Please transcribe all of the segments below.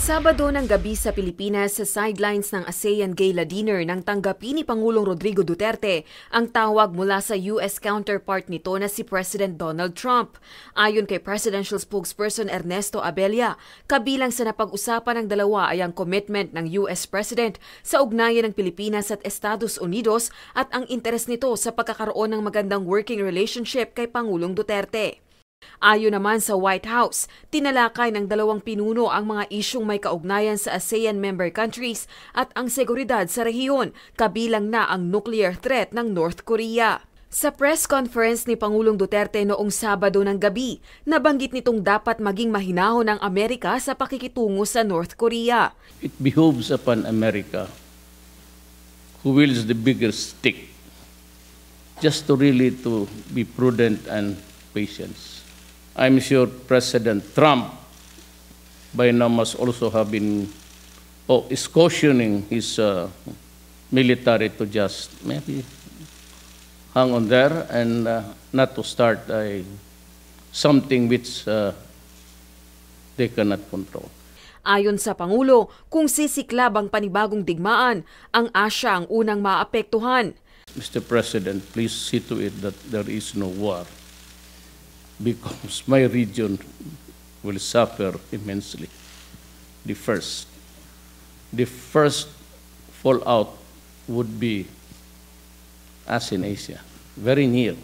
Sabado ng gabi sa Pilipinas sa sidelines ng ASEAN Gala Dinner nang tanggapi ni Pangulong Rodrigo Duterte ang tawag mula sa US counterpart nito na si President Donald Trump. Ayon kay Presidential Spokesperson Ernesto Abella, kabilang sa napag-usapan ng dalawa ay ang commitment ng US President sa ugnayan ng Pilipinas at Estados Unidos at ang interes nito sa pagkakaroon ng magandang working relationship kay Pangulong Duterte. Ayon naman sa White House, tinalakay ng dalawang pinuno ang mga isyong may kaugnayan sa ASEAN member countries at ang seguridad sa rehiyon, kabilang na ang nuclear threat ng North Korea. Sa press conference ni Pangulong Duterte noong Sabado ng gabi, nabanggit nitong dapat maging mahinahon ang Amerika sa pakikitungo sa North Korea. It behoves upon America, who wields the bigger stick, just to really to be prudent and patient. I'm sure President Trump by now must also have been oh, is cautioning his uh, military to just maybe hang on there and uh, not to start a, something which uh, they cannot control. Ayon sa Pangulo, kung sisiklab ang panibagong digmaan, ang Asya ang unang maapektuhan. Mr. President, please see to it that there is no war because my region will suffer immensely. The first, the first fallout would be us in Asia, very near,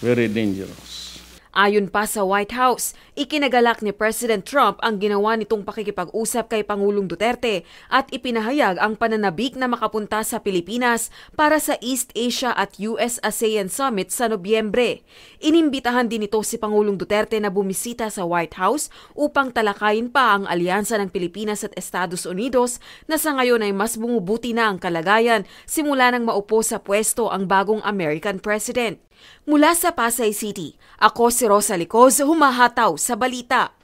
very dangerous. Ayon pa sa White House, ikinagalak ni President Trump ang ginawa nitong pakikipag-usap kay Pangulong Duterte at ipinahayag ang pananabik na makapunta sa Pilipinas para sa East Asia at US ASEAN Summit sa Nobyembre. Inimbitahan din ito si Pangulong Duterte na bumisita sa White House upang talakayin pa ang alyansa ng Pilipinas at Estados Unidos na sa ngayon ay mas bumubuti na ang kalagayan simula nang maupo sa pwesto ang bagong American President. Mula sa Pasay City, ako si Rosa Licoz, humahataw sa balita.